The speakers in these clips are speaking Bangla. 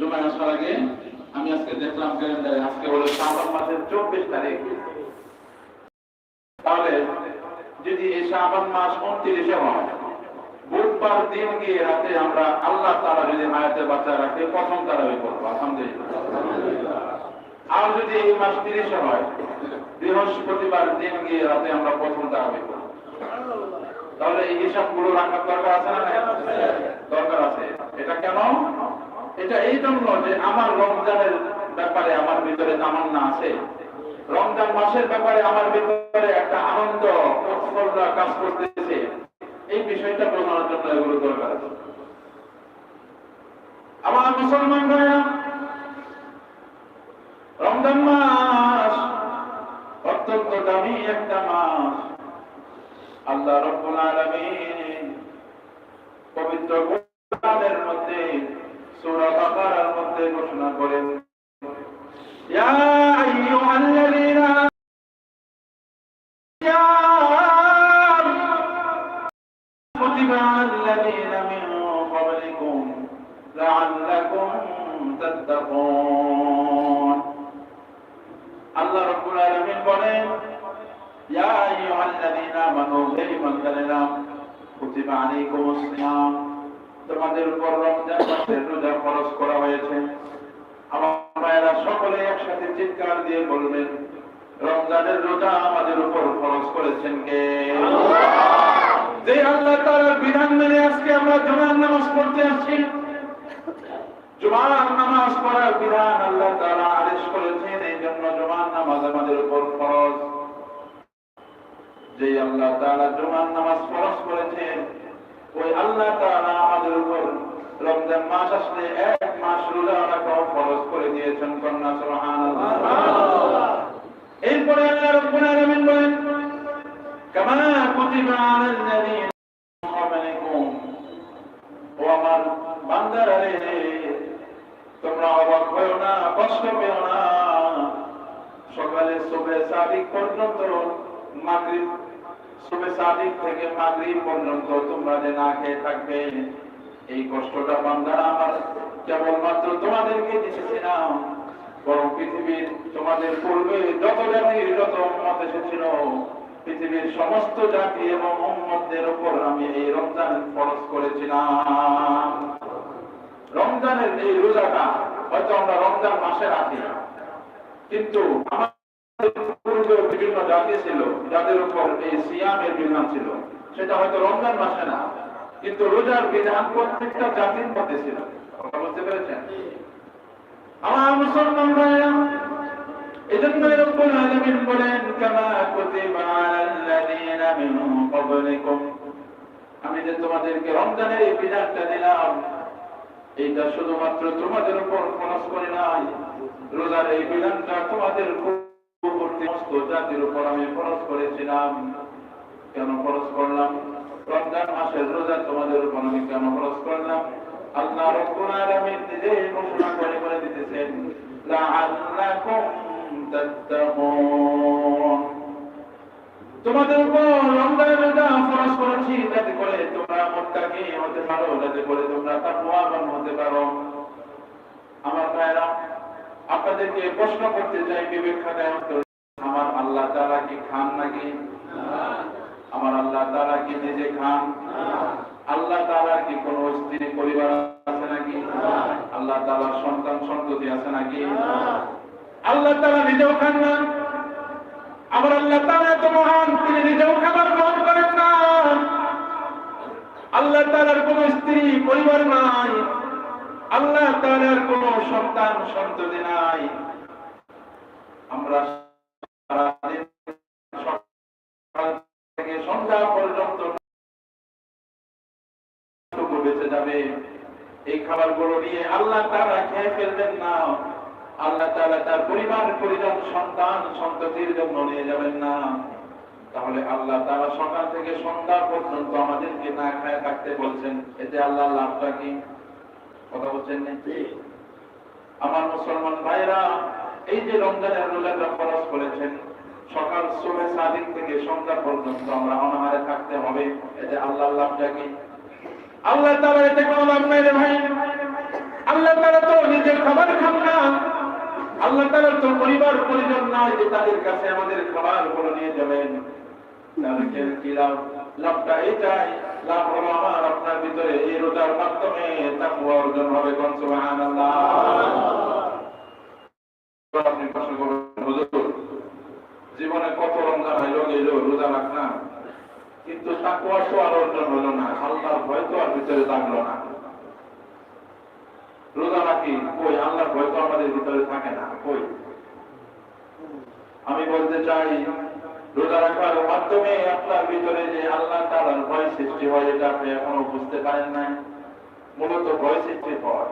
জুমায় আসার আগে আমি আজকে দেখলাম ক্যালেন্ডারে আজকে হলো শ্রাবণ মাসের চব্বিশ তারিখ। তাহলে যদি এই শ্রাবণ মাস উনত্রিশে হয়, বুধবার দিন গিয়ে রাতে আমরা আল্লাহ তারা যদি হায়াতে বাচ্চা রাখে, প্রথম তারাবি করব, আলহামদুলিল্লাহ। আর যদি এই মাস তিরিশে হয়, বৃহস্পতিবার দিন গিয়ে রাতে আমরা প্রথম তারাবি করব। তাহলে এই হিসাবগুলো রাখার দরকার আছে না দরকার আছে। এটা কেন? এটা এই জন্য যে আমার রমজানের ব্যাপারে আমার ভিতরে তামান্না আছে। রমজান মাসের ব্যাপারে আমার ভিতরে একটা আনন্দ কাজ করতেছে। এই বিষয়টা বোঝানোর জন্য এগুলো দরকার আমার মুসলমান ভাইয়া রমজান মাস আমরা জুমার নামাজ পড়তে আসছি। জুমার নামাজ পড়ার বিধান আল্লাহ তাআলা আদেশ করেছেন, এই জন্য জুমার নামাজ আমাদের উপর ফরজ। যে আল্লাহ তাআলা জুমার নামাজ ফরজ করেছেন, ওই আল্লাহ তাআলা আমাদের উপর রমজান মাস আসলে এক মাস রোজা রাখাও ফরজ করে দিয়েছেন, কন্যা সুবহানাল্লাহ। এরপরে আল্লাহ রাব্বুল আলামিন বলেন, কামা কুতিবা আলাল লাযীনা মিন ক্বাবলিকুম ও আমার বান্দারা রে, তোমরা অবাক হয়েও না, কষ্ট পেও না। সকালে সুবে সাদিক পর্যন্ত, মাগরিব সুবে সাদিক থেকে মাগরিব পর্যন্ত তোমরা যে না খেয়ে থাকবে, এই কষ্টটা বান্দারা আমার কেবলমাত্র তোমাদেরকে দিতেছি না। বরং পৃথিবীর তোমাদের পূর্বে যত জাতির যত উম্মত এসেছিল পৃথিবীর সমস্ত জাতি এবং উম্মতদের উপর আমি এই রমজান ফরজ করেছিলাম। রমজানের এই রোজাটা হয়তো আমরা রমজান মাসে রাখি কিন্তু বিভিন্ন জাতি ছিল, যাদের উপর এই সিয়ামের বিধান ছিল। সেটা হয়তো রমজান মাসে না, কিন্তু রোজার বিধান প্রত্যেকটা জাতির মধ্যে ছিল। বুঝতে পেরেছেন? আমার মুসলমান ভাইরা এজন্য রব্বুল আলামিন বলেন কামা কুতিবা আলাল্লাযীনা মিন ক্বাবলিকুম আমি যে তোমাদেরকে রমজানের এই বিধানটা দিলাম, এইটা শুধুমাত্র তোমাদের উপর খরচ করে নাই। রোজার এই বিধানটা তোমাদের সমস্ত জাতির উপর আমি খরচ করেছিলাম। কেন খরচ করলাম? রমজান মাসের রোজা তোমাদের উপর আমি কেন খরচ করলাম? আল্লাহ রব্বুল আলামিন নিজে ঘোষণা করে বলে দিতেছেন তোমাদের উপর রমজানের রোজা ফরজ করেছি, যাতে করে তোমরা মুত্তাকি হতে পারো, যাতে করে তোমরা তাকওয়াবান হতে পারো। আমার ভাইরা, আপনাদেরকে প্রশ্ন করতে চাই বিবেক খাতায় আমার আল্লাহ তাআলা কি খান নাকি? আমার আল্লাহ তাআলা কি নিজে খান? আল্লাহ তাআলা কি কোন স্ত্রী পরিবার আছে নাকি? আল্লাহ তাআলার সন্তান সন্ততি আছে নাকি? আল্লাহ তাআলা নিজেও খান না। আমার আল্লাহ তাআলা এত মহান, তিনি নিজেও খাবার গ্রহণ করেন না। আল্লাহ তাআলার কোন স্ত্রী, পরিবার নাই। আল্লাহ তাআলার কোন সন্তান, সন্ততি নাই। আমরা সন্ধ্যা পর্যন্ত বেঁচে যাবে। এই খাবারগুলো নিয়ে আল্লাহ তারা খেয়ে ফেলবেন না। আল্লাহ তাআলা তার পরিবার পরিজন সন্তান সন্ততির জন্য নিয়ে যাবেন না। তাহলে আল্লাহ তাআলা সকাল থেকে সন্ধ্যা পর্যন্ত আমাদেরকে না খায় থাকতে বলছেন। এতে আল্লাহ লাভটা কি? কথা বলছেন আমার মুসলমান ভাইরা এই যে রমজানের রোজাটা ফরজ করেছেন সকাল সুবে সাদিক থেকে সন্ধ্যা পর্যন্ত আমরা অনাহারে থাকতে হবে। এতে আল্লাহ লাভটা কি? আল্লাহ তাআলা এতে কোনো লাভ নাই রে ভাই। আল্লাহ তারা তো নিজের খাবার খান না। আল্লাহ তারা তো পরিবার পরিজন নয় যে তাদের কাছে আমাদের খাবারগুলো নিয়ে যাবেন। তাদেরকে লাভ? লাভটা জীবনে কত রমজান হইল গেল, রোজা রাখলাম কিন্তু তাকুয়া তো আর অর্জন হলো না। আল্লাহর ভয় তো আর ভিতরে লাগল না। রোজা রাখি, কই? আল্লাহর ভয় তো আমাদের ভিতরে থাকে না, কই? আমি বলতে চাই, রোজা রাখার মাধ্যমে আপনার ভিতরে যে আল্লাহ তালার ভয় সৃষ্টি হয়, এটা আপনি এখনও বুঝতে পারেন নাই। মূলত ভয় সৃষ্টি হয়।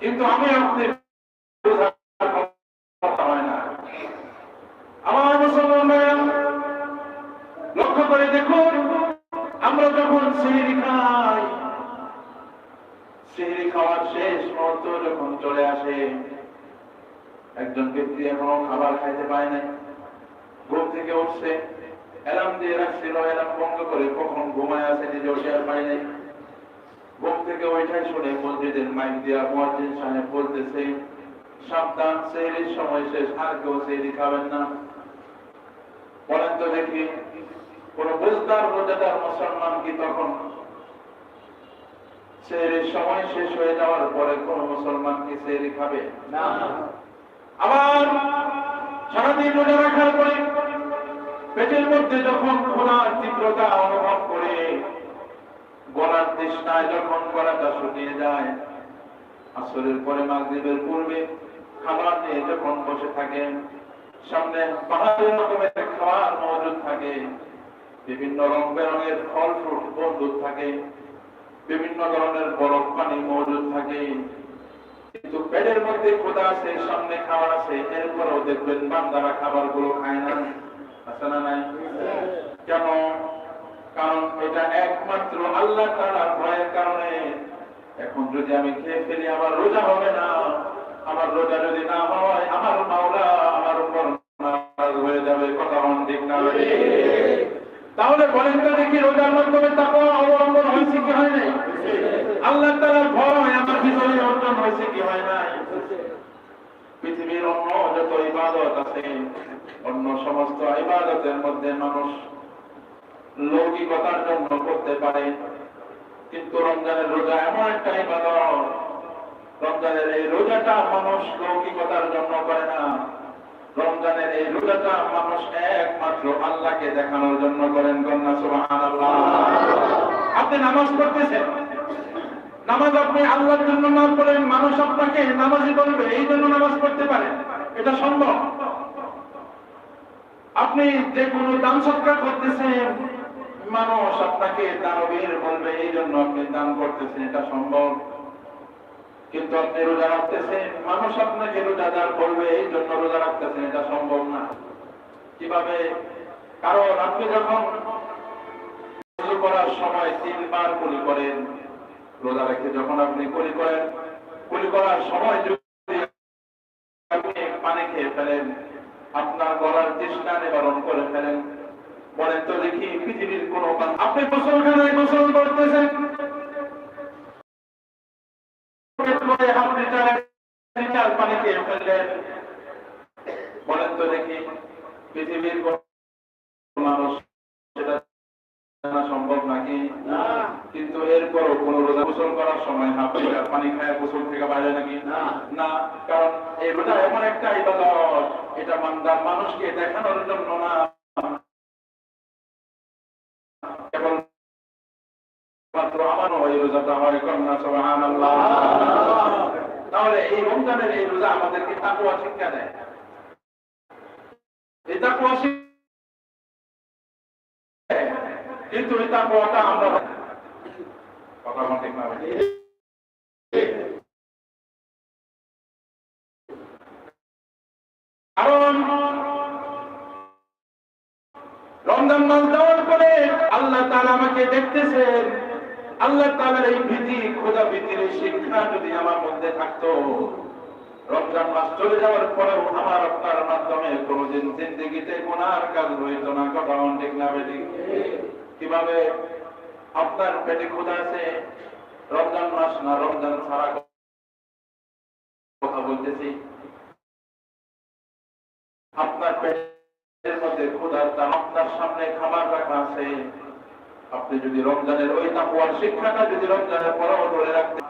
কিন্তু আমি আপনি খাওয়ার শেষ মুহূর্ত যখন চলে আসে, একজন ব্যক্তি এখনও খাবার খাইতে পায় নাই। ঘুম থেকে উঠছে, অ্যালার্ম দিয়ে রাখছিল, অ্যালার্ম বন্ধ করে কখন ঘুমায় আছে নিজে উঠে আর পায় নাই। ঘুম থেকে ওইটাই শুনে মসজিদের মাইক দিয়া মুয়াজ্জিন সাহেব বলতেছে, সাবধান, সেহরির সময় শেষ, আর কেউ সেহরি খাবেন না। বলেন তো দেখি, কোন বুঝদার রোজাদার মুসলমান কি তখন সেহরির সময় শেষ হয়ে যাওয়ার পরে কোন মুসলমান কি সেহরি খাবে? না। আবার সারাদিন রাখার পরে পেটের মধ্যে যখন খোলার তীব্রতা অনুভব করে, গলার তৃষ্ণায় যখন গলাটা শুকিয়ে যায়, আসরের পরে মাগরিবের পূর্বে খাবার নিয়ে যখন বসে থাকেন, সামনে পাহাড়ের রকমের খাবার মজুদ থাকে, বিভিন্ন রং বেরঙের ফল ফ্রুট মজুদ থাকে বিভিন্ন ধরনের বরফ পানি মজুদ থাকে। কিন্তু পেটের মধ্যে খোদা আছে সামনে খাবার আছে এরপরেও দেখবেন বান্দারা খাবারগুলো খায় না। আছে না নাই? কেন? কারণ এটা একমাত্র আল্লাহ তাআলার ভয়ের কারণে। এখন যদি আমি খেয়ে ফেলি আমার রোজা হবে না। আমার রোজা যদি না হয় আমার মাওলা আমার উপর হয়ে যাবে। কথা ঠিক না? তাহলে বলেন তো দেখি রোজার মাধ্যমে তাকওয়া অবলম্বন হয়েছে হয় আল্লাহ তাআলার ভয়, আমার ভিতরে অর্জন হয়েছে কি হয় নাই? পৃথিবীর অন্য যত ইবাদত আছে, অন্য সমস্ত ইবাদতের মধ্যে মানুষ লৌকিকতার জন্য করতে পারে। কিন্তু রমজানের রোজা এমন একটা ইবাদত। রমজানের এই রোজাটা মানুষ লৌকিকতার জন্য করে না। রমজানের এই রোজাটা মানুষ একমাত্র আল্লাহকে দেখানোর জন্য করেন, কন্যা সুবহানাল্লাহ। আপনি নামাজ পড়তেছেন? নামাজ আপনি আল্লাহর জন্য না পড়েন, মানুষ আপনাকে নামাজি বলবে, এই জন্য নামাজ পড়তে পারেন এটা সম্ভব। আপনি যে কোনো দান সৎকার করতেছেন, মানুষ আপনাকে দানবীর বলবে, এই জন্য আপনি দান করতেছেন, এটা সম্ভব। কিন্তু আপনি রোজা রাখতেছেন, মানুষ আপনাকে রোজাদার বলবে এই জন্য রোজা রাখতেছেন, এটা সম্ভব না। কীভাবে? কারণ আপনি যখন করার সময় তিনবার কুলি করেন রোজা রেখে যখন আপনি কুলি করেন, কুলি করার সময় যদি আপনি পানি খেয়ে ফেলেন, আপনার গলার তৃষ্ণা নিবারণ করে ফেলেন, বলেন তো দেখি পৃথিবীর কোন আপনি গোসলখানায় গোসল করতেছেন? পানি খেয়ে ফেললেন। বলেন তো দেখি পৃথিবীর কোন সময় হাফ লিটার পানি খায় গোসল থেকে বাইরে নাকি? না। না কারণ এই রোজা এমন একটা ইবাদত এটা মান্দার মানুষকে দেখানোর জন্য না। কেবল মাত্র আমারও এই রোজাটা হয় কন্যা সুবহানাল্লাহ। তাহলে এই রমজানের এই রোজা আমাদেরকে তাকুয়া শিক্ষা দেয়। এই তাকুয়া কিন্তু এই তাকুয়াটা আমরা কথা আমার তাআলা আমাকে দেখতেছেন। আল্লাহ তাআলার এই ভীতি, খোদা ভীতির এই শিক্ষা যদি আমার মধ্যে থাকতো, রমজান মাস চলে যাওয়ার পরেও আমার আপনার মাধ্যমে কোনোদিন জিন্দিগিতে গুনার কাজ হইত না। কথা ঠিক না বেটি? কীভাবে আপনার পেটে ক্ষুধা আছে? রমজান মাস না রমজান ছাড়া বলতেছি। আপনার পেটের মধ্যে দাম আপনার সামনে খাবার রাখা আছে। আপনি যদি রমজানের ওই তাকুয়ার শিক্ষাটা যদি রমজানের পরেও ধরে রাখতে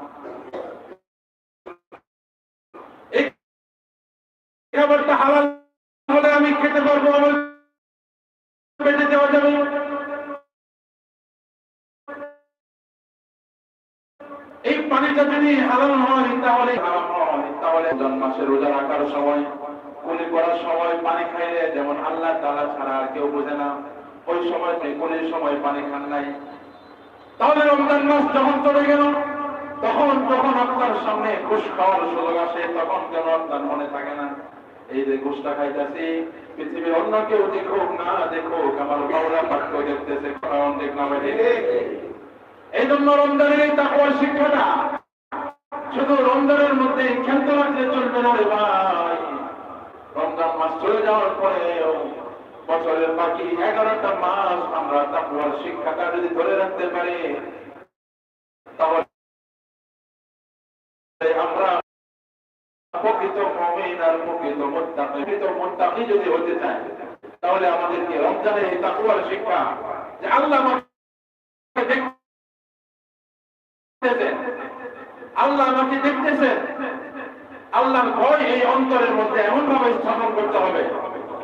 এই পানিটা হয়, তাহলে সময় সময় পানি খাইলে, যেমন আল্লাহ তালা ছাড়া আর কেউ বোঝে না। ওই সময় আপনি কুলির সময় পানি খান নাই। তাহলে রমজান মাস যখন চলে গেল, তখন যখন আপনার সামনে ঘুষ খাওয়ার সুযোগ আসে, তখন কেন আপনার মনে থাকে না? এই যে ঘুষটা খাইতেছি, পৃথিবীর অন্য কেউ দেখুক, না দেখুক, আমার বাউরা পাঠ্য দেখতেছে কারণ দেখলাম এই জন্য রমজানের এই তাকওয়ার শিক্ষাটা শুধু রমজানের মধ্যে খেলতে রাখলে চলবে না রে ভাই। রমজান মাস চলে যাওয়ার পরেও বছরের বাকি এগারোটা মাস আমরা তাকওয়ার শিক্ষাটা যদি ধরে রাখতে পারি, তাহলে আমরা প্রকৃত মুমিন আর প্রকৃত মুত্তাকি প্রকৃত মুত্তাকি যদি হতে চাই তাহলে আমাদেরকে রমজানের এই তাকওয়ার শিক্ষা যে আল্লাহ আল্লাহ আমাকে দেখতেছেন। আল্লাহর ভয় এই অন্তরের মধ্যে এমন ভাবে স্থাপন করতে হবে।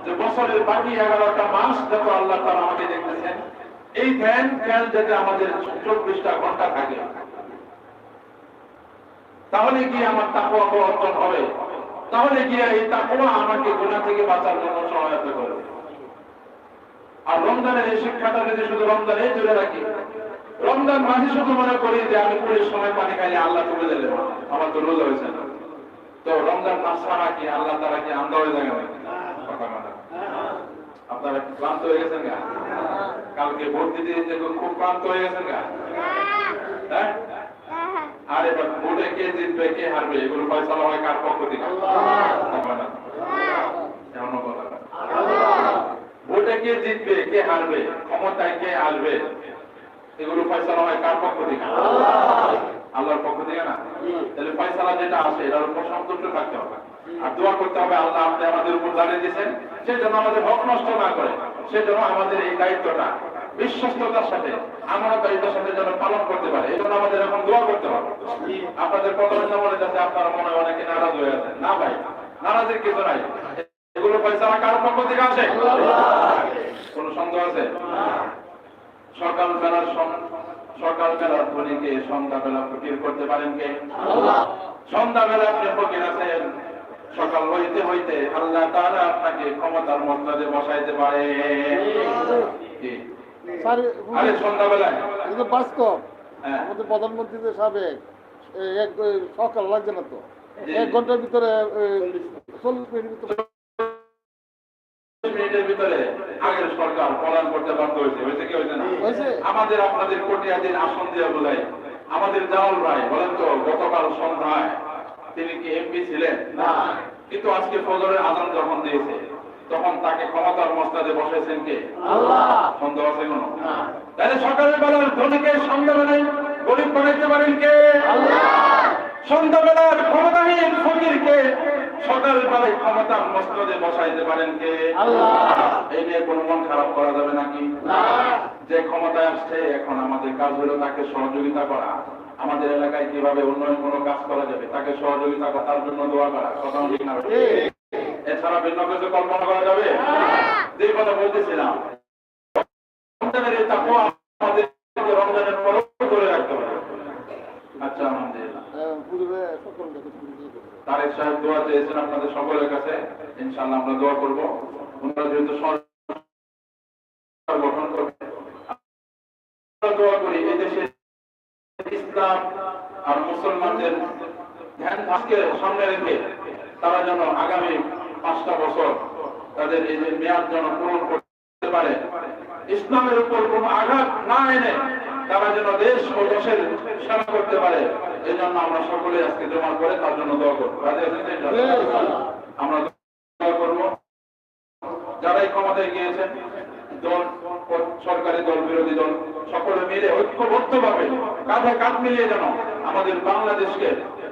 যে বছরের বাকি এগারোটা মাস যত আল্লাহ তারা আমাকে দেখতেছেন। এই ধ্যান, খেয়াল যাতে আমাদের চব্বিশটা ঘণ্টা থাকে। তাহলে কি আমার তাকুয়া অর্জন হবে? তাহলে গিয়ে এই তাকুয়া আমাকে গুণা থেকে বাঁচার জন্য সহায়তা করবে? আর রমজানের এই শিক্ষাটা যদি শুধু রমজানে জুড়ে রাখি, রমজান মাসে শুধু মনে করি যে আমি পুলিশ সময় পানি খাইলে আল্লাহ তুলে দিলে আমার তো রোজা হয়েছে না। তো রমজান মাস ছাড়া কি আল্লাহ তারা কি আন্দা হয়ে যায় আপনারা ক্লান্ত হয়ে গেছেন গা? কালকে ভোট দিতে দিতে খুব ক্লান্ত হয়ে গেছেন গা? হ্যাঁ? আর ভোটে কে জিতবে, কে হারবে, এগুলো ফয়সালা হয় কার পক্ষ থেকে। ভোটে কে জিতবে, কে হারবে, ক্ষমতায় কে আসবে, এগুলো ফয়সালা হয় কার পক্ষ থেকে? আল্লাহর পক্ষ থেকে না? তাহলে ফয়সালা যেটা আছে এটার উপর সন্তুষ্ট থাকতে হবে। আর দোয়া করতে হবে আল্লাহ আপনি আমাদের উপর জানিয়ে দিয়েছেন সেই জন্য আমাদের হক নষ্ট না করে সেই জন্য আমাদের এই দায়িত্বটা, বিশ্বস্ততার সাথে আমরা দায়িত্বের সাথে যেন পালন করতে পারে, এই জন্য আমাদের এখন দোয়া করতে হবে। আপনাদের কত মনে যাচ্ছে আপনার মনে অনেকে নারাজ হয়ে আছে না ভাই, নারাজের কিছু নাই। এগুলো ফয়সালা কার পক্ষ থেকে আসে কোন সন্দেহ আছে? সকাল বেলার সকাল বেলার ধ্বনিকে সন্ধ্যা বেলা ফকির করতে পারেন কে? সন্ধ্যা বেলা আপনি ফকির আছেন। সকাল হইতে হইতে আল্লাহ তাআলা আপনাকে ক্ষমতার মসনদে বসাইতে পারে। আরে বাস্তব হ্যাঁ। আমাদের প্রধানমন্ত্রী যে সাবেক এক সকাল লাগছে না তো? এক ঘণ্টার ভিতরে চল্লিশ মিনিটের ভিতরে। মিনিটের ভিতরে আগের সরকার পলায়ন করতে বাধ্য হয়েছে। হয়েছে কি হয়েছে না? হয়েছে। আমাদের আপনাদের কোটিয়াদের আসন দিয়ে বোঝাই। আমাদের জামাল ভাই বলেন তো গতকাল সন্ধ্যায় তিনি কি এমপি ছিলেন? না। কিন্তু আজকে ফজরের আজান যখন দিয়েছে তখন তাকে ক্ষমতার মস্তাদে বসেছেন কে? আল্লাহ। সন্দেহ আছে কোনো? তাহলে সকালের বেলার ধনীকে সন্ধ্যাবেলায় গরিব বানাইতে পারেন কে? সন্ধ্যাবেলার ক্ষমতাহীন ফকিরকে সকাল বেলায় ক্ষমতার মস্তদে বসাইতে পারেন কে? এই নিয়ে কোনো মন খারাপ করা যাবে নাকি? যে ক্ষমতায় আসছে এখন আমাদের কাজ হলো তাকে সহযোগিতা করা। আমাদের এলাকায় কীভাবে উন্নয়ন কোনো কাজ করা যাবে, তাকে সহযোগিতা তার জন্য দোয়া করা কথা ঠিক না। এছাড়া ভিন্ন কিছু কল্পনা করা যাবে? যে কথা বলতেছিলাম, রমজানের এই তাকওয়া আমাদেরকে রমজানের পরও ধরে রাখতে হবে। আচ্ছা আলহামদুলিল্লাহ। তারেক সাহেব দোয়া চেয়েছেন আপনাদের সকলের কাছে ইনশাল্লাহ আমরা দোয়া করব। ওনারা যেহেতু সরকার গঠন করবে আমরা দোয়া করি এই দেশে ইসলাম আর মুসলমানদের ধ্যান আজকে সামনে রেখে তারা যেন আগামী পাঁচটা বছর তাদের এই যে মেয়াদ যেন পূরণ করতে পারে। ইসলামের উপর কোনো আঘাত না এনে তারা যেন দেশ ও দেশের সেবা করতে পারে এই জন্য আমরা সকলে আজকে জমা করে তার জন্য দোয়া করব। রাজি আছেন তো ইনশাআল্লাহ? আমরা দোয়া করব। যারাই ক্ষমতায় গিয়েছেন দল সরকারি দল বিরোধী দল সকলে মিলে ঐক্যবদ্ধ ভাবে কাঁধে কাঁধ মিলিয়ে যেন আমাদের বাংলাদেশকে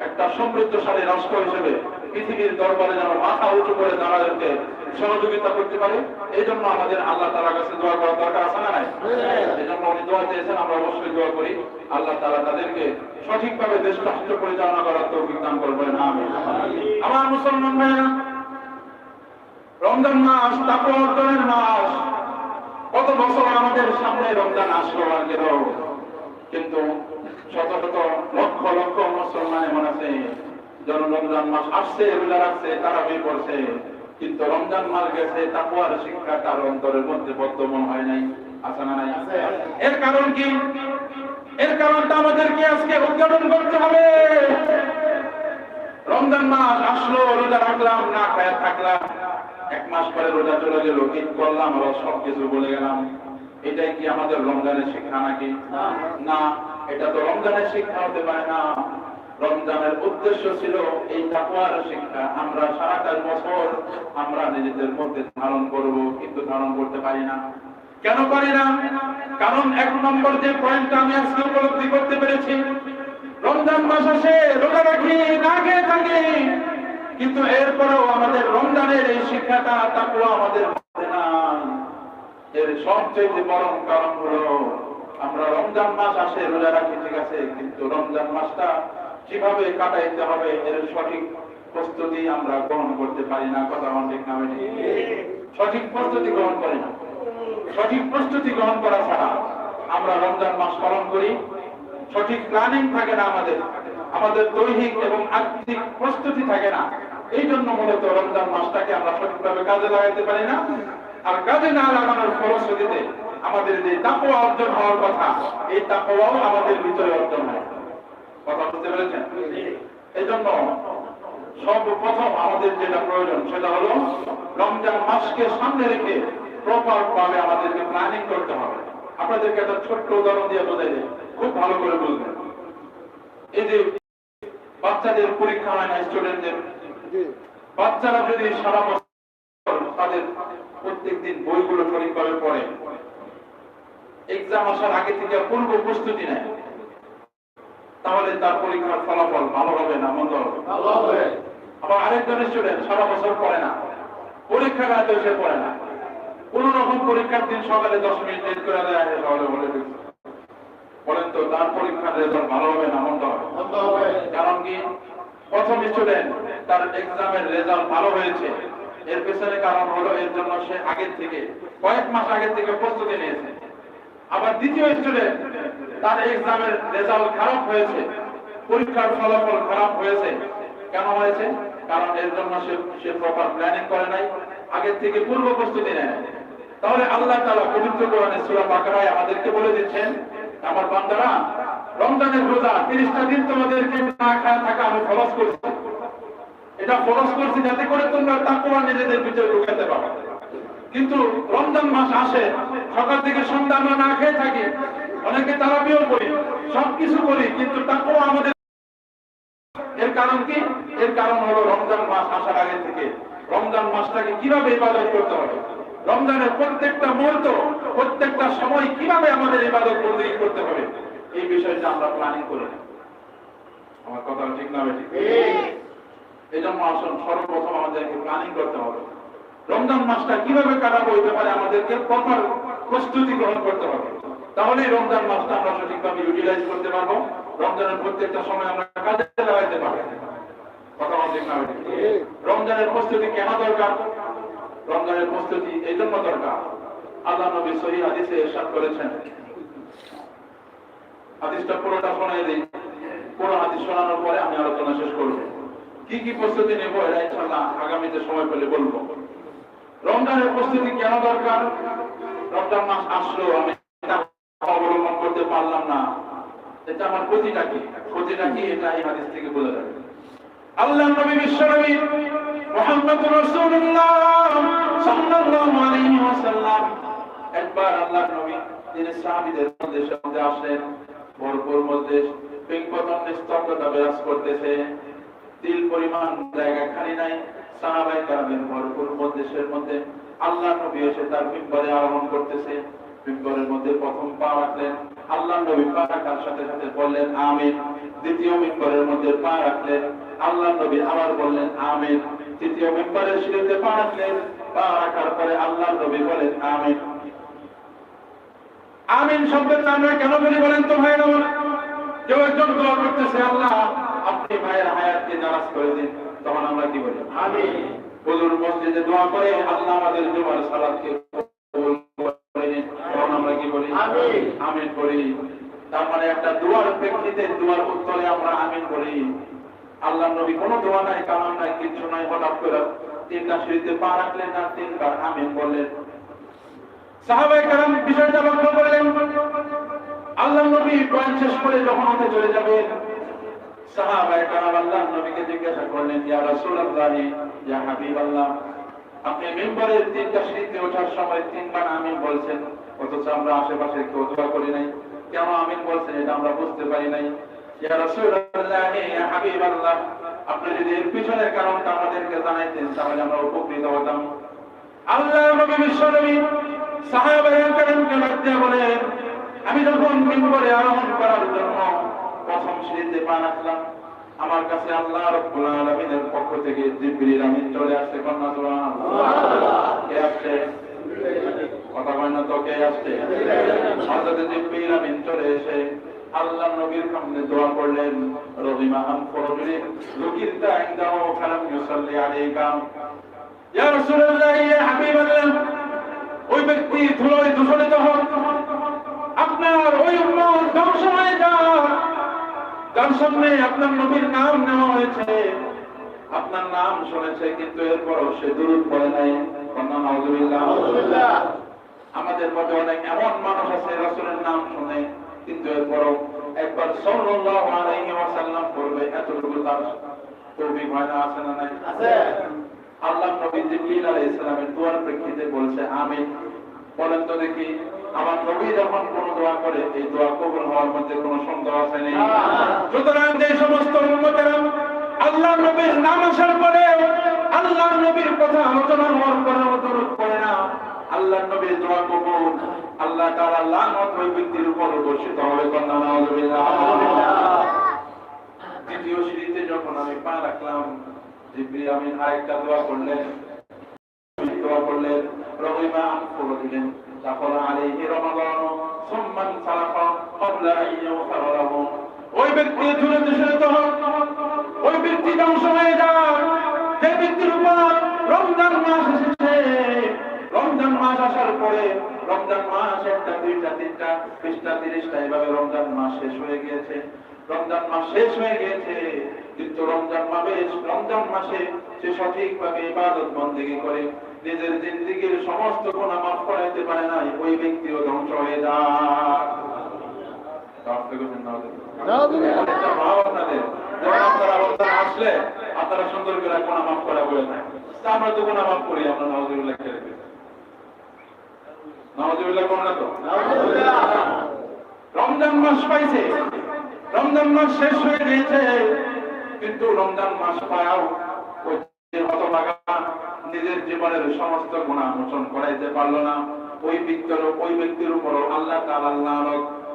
একটা সমৃদ্ধশালী রাষ্ট্র হিসেবে পৃথিবীর দরবারে যেন মাথা উঁচু করে দাঁড়াতে সহযোগিতা করতে পারে, এই জন্য আমাদের আল্লাহ তালার কাছে দোয়া করার দরকার আছে না এই জন্য উনি দোয়া চেয়েছেন, আমরা অবশ্যই দোয়া করি। আল্লাহ তালা তাদেরকে সঠিকভাবে দেশ রাষ্ট্র পরিচালনা করার তৌফিক দান করবেন আমিন। আমার মুসলমান ভাইরা রমজান মাস তারপর অর্জনের মাস কত বছর আমাদের সামনে রমজান আসলো আর গেল কিন্তু শত শত লক্ষ লক্ষ মুসলমান এমন আছে যারা রমজান মাস আসছে, রোজা রাখছে তারা বের করছে। কিন্তু রমজান মাস গেছে তাকুয়ার শিক্ষা তার অন্তরের মধ্যে বর্তমান হয় নাই, আছে না নাই? এর কারণ কি? এর কারণটা আমাদেরকে আজকে উদ্ঘাটন করতে হবে। রমজান মাস আসলো, রোজা রাখলাম, না খায়া, থাকলাম। এক মাস পরে রোজা চলে গেল, ঈদ করলাম, আবার সবকিছু বলে গেলাম। এটাই কি আমাদের রমজানের শিক্ষা নাকি? না, এটা তো রমজানের শিক্ষা হতে পারে না। রমজানের উদ্দেশ্য ছিল এই তাকওয়ার শিক্ষা। আমরা সারাটা বছর আমরা নিজেদের মধ্যে ধারণ করব, কিন্তু ধারণ করতে পারি না। কেন পারি না? কারণ এক নম্বর যে পয়েন্টটা আমি আজকে উপলব্ধি করতে পেরেছি রমজান মাস আসে, রোজা রাখি, না খেয়ে থাকি। কিন্তু এরপরেও আমাদের রমজানের এই শিক্ষাটা, তাকুয়া আমাদের এর সবচেয়ে বড় কারণ হলো, আমরা রমজান মাস আসে, রোজা রাখি, ঠিক আছে, কিন্তু রমজান মাসটা কীভাবে কাটাইতে হবে, এর সঠিক প্রস্তুতি আমরা গ্রহণ করতে পারি না, কথা আমার ঠিক না, বেঠিক? সঠিক প্রস্তুতি গ্রহণ করি না। সঠিক প্রস্তুতি গ্রহণ করা ছাড়া আমরা রমজান মাস পালন করি। সঠিক প্ল্যানিং থাকে না আমাদের। আমাদের দৈহিক এবং আর্থিক প্রস্তুতি থাকে না। এই জন্য মূলত রমজান মাসটাকে আমরা সঠিকভাবে কাজে লাগাইতে পারি না। আর কাজে না লাগানোর ফলশ্রুতিতে আমাদের যে তাপোয়া অর্জন হওয়ার কথা, এই তাপোয়াও আমাদের ভিতরে অর্জন হয়। কথা বুঝতে পেরেছেন? এই জন্য সর্বপ্রথম আমাদের যেটা প্রয়োজন, সেটা হলো রমজান মাসকে সামনে রেখে প্রপার ভাবে আমাদেরকে প্ল্যানিং করতে হবে। আপনাদেরকে একটা ছোট্ট উদাহরণ দিয়ে বোঝাই দেয় খুব ভালো করে বুঝবেন। এই যে বাচ্চাদের পরীক্ষা হয় না স্টুডেন্টদের বাচ্চারা যদি সারা বছর তাদের প্রত্যেক দিন বইগুলো সঠিকভাবে পড়ে এক্সাম আসার আগে থেকে পূর্ব প্রস্তুতি নেয় তাহলে তার পরীক্ষার ফলাফল ভালো হবে না মন্দ হবে? আবার আরেকজন স্টুডেন্ট সারা বছর পড়ে না পরীক্ষা রাতে সে পড়ে না। কোন রকম পরীক্ষার দিন সকালে দশ মিনিট লেট করে দেয় তাহলে বলে দিচ্ছে। বলেন তো তার পরীক্ষার রেজাল্ট ভালো হবে না মন্দ হবে? কারণ কি? প্রথম স্টুডেন্ট তার এক্সামের রেজাল্ট ভালো হয়েছে। এর পেছনে কারণ হলো এর জন্য সে আগের থেকে কয়েক মাস আগের থেকে প্রস্তুতি নিয়েছে। আবার দ্বিতীয় স্টুডেন্ট তার এক্সামের রেজাল্ট খারাপ হয়েছে। পরীক্ষার ফলাফল খারাপ হয়েছে। কেন হয়েছে? কারণ এর জন্য সে সে প্রপার প্ল্যানিং করে নাই আগের থেকে পূর্ব প্রস্তুতি নেয় তাহলে আল্লাহ তাআলা পবিত্র কোরআনে সূরা বাকারায় আমাদেরকে বলে দিচ্ছেন আমার বান্দারা, রমজানের রোজা 30টা দিন তোমাদেরকে না খাওয়া থাকা আমি ফরজ করছি। এটা ফরজ করছি যাতে করে তোমরা তাকওয়া নিজেদের ভিতরে ঢুকাতে পারো। কিন্তু রমজান মাস আসে, সকাল থেকে সন্ধ্যা আমরা না খেয়ে থাকি। অনেকে তারাবিও করি, সবকিছু করি, কিন্তু তাকওয়া আমাদের এর কারণ কি? এর কারণ হলো রমজান মাস আসার আগে থেকে। রমজান মাসটাকে কীভাবে ইবাদত করতে হবে? রমজানের প্রত্যেকটা মুহূর্ত প্রত্যেকটা সময় কীভাবে আমাদের ইবাদত বন্দী করতে হবে? এই বিষয়টা আমরা প্ল্যানিং করি। আমার কথা ঠিক না ঠিক। এই জন্য আসুন সর্বপ্রথম আমাদেরকে প্ল্যানিং করতে হবে। রমজান মাসটা কীভাবে কাটাবো ব্যাপারে আমাদেরকে প্রপার প্রস্তুতি গ্রহণ করতে হবে। তাহলেই রমজান মাসটা আমরা সঠিকভাবে ইউটিলাইজ করতে পারব। রমজানের প্রত্যেকটা সময় আমরা কাজে লাগাইতে পারব। কথা ঠিক না রমজানের প্রস্তুতি কেন দরকার? রমজানের প্রস্তুতি এই জন্য দরকার। আল্লাহ নবী সহি হাদিসে ইরশাদ করেছেন। হাদিসটা পুরোটা শোনাই দিই। পুরো হাদিস শোনানোর পরে আমি আলোচনা শেষ করব। কি কি প্রস্তুতি নেব এটা ইনশাআল্লাহ আগামীতে সময় পেলে বলব। রমজানের প্রস্তুতি কেন দরকার? রমজান মাস আসলো, আমি অবলম্বন করতে পারলাম না। এটা আমার ক্ষতিটা কি? ক্ষতিটা কি? এটা এই হাদিস থেকে বোঝা যাবে। আল্লাহ নবী বিশ্বনবী মুহাম্মদ রাসূলুল্লাহ সাল্লাল্লাহু আলাইহি ওয়াসাল্লাম একবার আল্লাহ নবী তিনি সাহাবীদের মধ্যে সামনে আসলেন, ভরপুর মধ্যে পিংপতন নিস্তব্ধতা বিরাজ করতেছে। তিল পরিমাণ জায়গা খালি নাই, সাহাবাই কারামের ভরপুর মধ্যে মধ্যে আল্লাহ নবী এসে তার মিম্বরে আরোহণ করতেছে। মিম্বরের মধ্যে প্রথম পা রাখলেন আল্লাহ নবী পা রাখার সাথে সাথে বললেন, আমিন। দ্বিতীয় মিম্বরের মধ্যে পা রাখলেন আল্লাহ নবী আবার বললেন, আমিন। তৃতীয় মিম্বরের সিঁড়িতে পা রাখলেন, পা রাখার পরে আল্লাহ নবী বলেন, আমিন। আমিন শব্দের আমরা কেন বলি বলেন তো ভাই আমার কেউ একজন দোয়া করতেছে আল্লাহ আপনি ভাইয়ের হায়াতকে নারাজ করে দিন। তখন আমরা কি বলি? আমিন। হুজুর মসজিদে দোয়া করে আল্লাহ আমাদের জুমার সালাতকে কবুল করে নিন। তখন আমরা কি বলি? আমিন। আমিন বলি। তার মানে একটা দোয়ার প্রেক্ষিতে দোয়ার উত্তরে আমরা আমিন বলি। আল্লাহ নবী কোনো দোয়া নাই কালাম নাই কিছু নাই হঠাৎ করে তিনটা সিঁড়িতে পা রাখলেন আর তিনবার আমিন বললেন। সাহাবায়ে কারাম বিষয়টা লক্ষ্য করলেন, আল্লাহ নবী বয়ান শেষ করে যখন হতে চলে যাবেন সাহাবায়ে কারাম আল্লাহ নবীকে জিজ্ঞাসা করলেন, ইয়া হাবিবাল্লাহ, আপনি তিনটা ওঠার সময় তিনবার বলছেন, অথচ আমরা আশেপাশে কেউ করি নাই। কেন বলছেন এটা আমরা বুঝতে পারি নাই। আপনি যদি এর পিছনের কারণটা আমাদেরকে জানাইতেন, তাহলে আমরা উপকৃত হতাম। আল্লাহ নবী বিশ্ব নবী সাহাবায়ে কেরামকে লজ্জা বলেন আমি যখন মিম্বরে আরোহণ করার জন্য প্রথম সিঁড়িতে পা রাখলাম আমার কাছে আল্লাহ রব্বুল আলামিনের পক্ষ থেকে জিবরিল আমিন চলে আসছে। কন্যা সুবহানাল্লাহ। কে আসছে? কথা কয় না তো কে আসছে? হযরত জিবরিল আমিন চলে এসে আল্লাহ নবীর সামনে দোয়া করলেন রহিমা আম ফরজুলিন লুকিরতা ইনদাহু ফালাম ইউসাল্লি আলাইকা। ইয়া রাসূলুল্লাহ ইয়া হাবিবাল্লাহ ব্যক্তি ধুলোয় দূষণিত হন। আপনার ওই উম্মত ধ্বংস হয়ে যান যার সামনে আপনার নবীর নাম নেওয়া হয়েছে। আপনার নাম শুনেছে কিন্তু এরপরও সে দূরত পড়ে নাই। আমাদের মধ্যে অনেক এমন মানুষ আছে রাসূলের নাম শুনে কিন্তু এরপরও একবার সাল্লাল্লাহু আলাইহি ওয়াসাল্লাম পড়বে এতটুকু তার তৌফিক হয় না আছে না নাই? আল্লাহ নবী জিবরিল আলাইহিস সালামের দোয়ার প্রেক্ষিতে বলছে আমিন। বলেন তো দেখি, আমার নবী যখন কোন দোয়া করে, এই দোয়া কবুল হওয়ার মধ্যে কোনো সন্দেহ আছে নেই? সুতরাং যে সমস্ত আল্লাহ নবীর নাম আসার পরে আল্লাহ নবীর কথা আলোচনা হওয়ার পরেও দরুদ পড়ে না। আল্লাহ নবীর দোয়া কবুল, আল্লাহ তাআলা লানত ওই ব্যক্তির উপর বর্ষিত হবে কন্যা নাউজুবিল্লাহ। দ্বিতীয় সিঁড়িতে যখন আমি পা রাখলাম, জিবরিল আমিন আরেকটা দোয়া করলেন। দোয়া করলেন রহিমা করে দিলেন। দাখল আলাইহি রমাদান, সুম্মান সালাফা ক্বাবলা আন ইউগফার লাহু। ওই ব্যক্তি ধুলে দূষিত হন ওই ব্যক্তি ধ্বংস হয়ে যান যে ব্যক্তির উপর রমজান মাস এসেছে, রমজান মাস আসার পরে রমজান মাস একটা, দুইটা, তিনটা বিশটা তিরিশটা, এভাবে রমজান মাস শেষ হয়ে গিয়েছে। রমজান মাস শেষ হয়ে গিয়েছে কিন্তু রমজান মাসে রমজান মাসে সে সঠিকভাবে ইবাদত বন্দেগী করে নিজের জিন্দিগির সমস্ত গুণা মাফ করাইতে পারে নাই ওই ব্যক্তিও ধ্বংস হয়ে যায় না আসলে আপনারা সুন্দর করে মাফ করা বলে আমরা তো মাফ করি আমরা কোন না তো রমজান মাস পাইছে রমজান মাস শেষ হয়ে গিয়েছে, কিন্তু রমজান মাস পায়াও নিজের জীবনের সমস্ত গুণা মোচন করাইতে পারল না। ওই ব্যক্তির ওই ব্যক্তির উপর আল্লাহ তাআলা আল্লাহ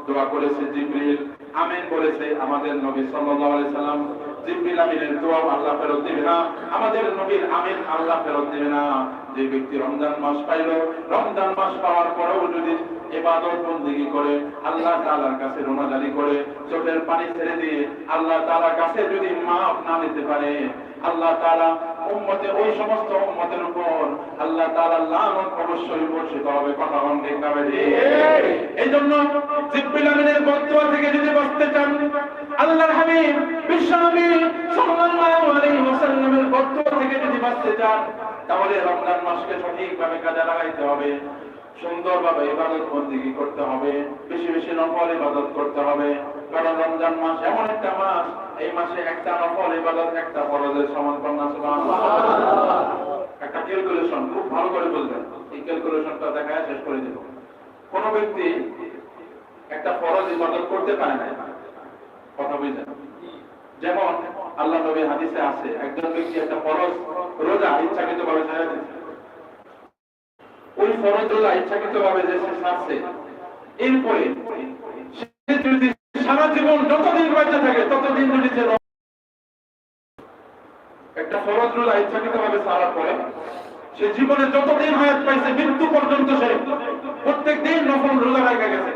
দোয়া করেছে জিবরিল। আমিন বলেছে আমাদের নবী সাল্লাম। জিবরিল আমিনের দোয়া আল্লাহ ফেরত দিবে না। আমাদের নবীর আমিন আল্লাহ ফেরত দিবে না। যে ব্যক্তি রমজান মাস পাইল রমজান মাস পাওয়ার পরেও যদি ইবাদত বন্দেগী করে আল্লাহ তাআলার কাছে রোনাজারি করে চোখের পানি ছেড়ে দিয়ে আল্লাহ তাআলার কাছে যদি মাফ না নিতে পারে আল্লাহ তাআলা উম্মতে ওই সমস্ত উম্মতের উপর আল্লাহ তাআলা লানত অবশ্যই বর্ষিত হবে। কথা বন ঠিক না এই জন্য জিব্রিল আমিনের বদদুয়া থেকে যদি বাঁচতে চান আল্লাহর হাবিব বিশ্বনবী সাল্লাল্লাহু আলাইহি ওয়াসাল্লামের বদদুয়া থেকে যদি বাঁচতে চান, তাহলে রমজান মাসকে সঠিকভাবে কাজে লাগাইতে হবে। সুন্দরভাবে ইবাদত বন্দিগি করতে হবে। বেশি বেশি নফল ইবাদত করতে হবে। কারণ রমজান মাস এমন একটা মাস, এই মাসে একটা নফল ইবাদত, একটা ফরজের সমান কন্যা একটা ক্যালকুলেশন খুব ভালো করে বলবেন। এই ক্যালকুলেশনটা দেখায় শেষ করে দেব। কোন ব্যক্তি একটা ফরজ ইবাদত করতে পারে না। কথা বুঝলেন? যেমন আল্লাহ নবী হাদিসে আছে, একজন ব্যক্তি একটা ফরজ রোজা ইচ্ছাকৃত ভাবে ওই ফরজ রোজা ইচ্ছাকৃত ভাবে যে সে ছাড়ছে এরপরে সে যদি সারা জীবন যতদিন বেঁচে থাকে, ততদিন যদি সে একটা ফরজ রোজা ইচ্ছাকৃত ভাবে সারার পরে সে জীবনে যতদিন হায়াত পাইছে, মৃত্যু পর্যন্ত সে প্রত্যেক দিন নফল রোজা রেখে গেছে।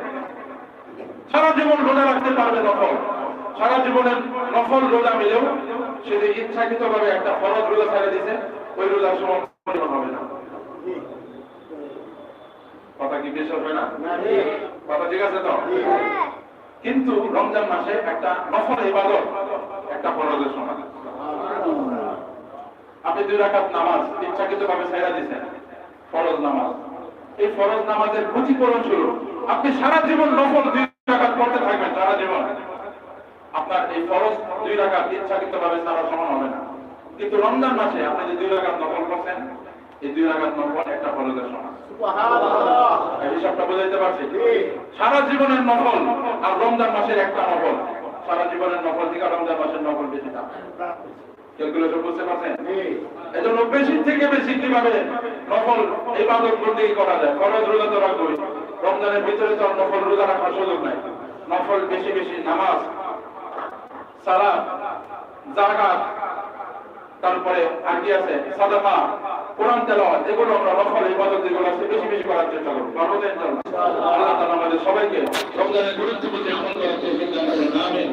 সারা জীবন রোজা রাখতে পারবে নফল। সারা জীবনের নফল রোজা মিলেও সে যে ইচ্ছাকৃত ভাবে একটা ফরজ রোজা ছেড়ে দিছে ওই রোজার সময় হবে না। কথা কি বেশ হবে না? কথা ঠিক আছে তো? কিন্তু রমজান মাসে একটা নফল ইবাদত একটা ফরজের সমান আপনি দুই রাকাত নামাজ ইচ্ছাকৃত ভাবে ছেড়ে দিয়েছেন ফরজ নামাজ। এই ফরজ নামাজের ক্ষতিপূরণ শুরু আপনি সারা জীবন নফল দুই রাকাত পড়তে থাকবেন সারা জীবন। আপনার এই ফরজ দুই রাকাত ইচ্ছাকৃত ভাবে সারা সমান হবে না। কিন্তু রমজান মাসে আপনি যে দুই রাকাত নফল করছেন এই দুই রাকাত নফল একটা ফরজের সমান। হিসাবটা বোঝাইতে পারছি? সারা জীবনের নফল আর রমজান মাসের একটা নফল। সারা জীবনের নফল থেকে রমজান মাসের নফল বেশি দাম ক্যালকুলেশন বুঝতে পারছেন? এজন্য বেশি থেকে বেশি কীভাবে নফল ইবাদত বন্দি করা যায়? ফরজ রোজা তো রাখবই। রমজানের ভিতরে তো নফল রোজা রাখার সুযোগ নাই। নফল বেশি বেশি নামাজ সালাত জাকাত তারপরে আর কি আছে সাদাকা কোরআন তেলাওয়াত, এগুলো আমরা নফল ইবাদত যেগুলো আছে বেশি বেশি করার চেষ্টা করব। ইনশাআল্লাহ আল্লাহ তাআলা আমাদের সবাইকে রমজানের গুরুত্ব বুঝে আমল করার তৌফিক দান করুন, আমিন।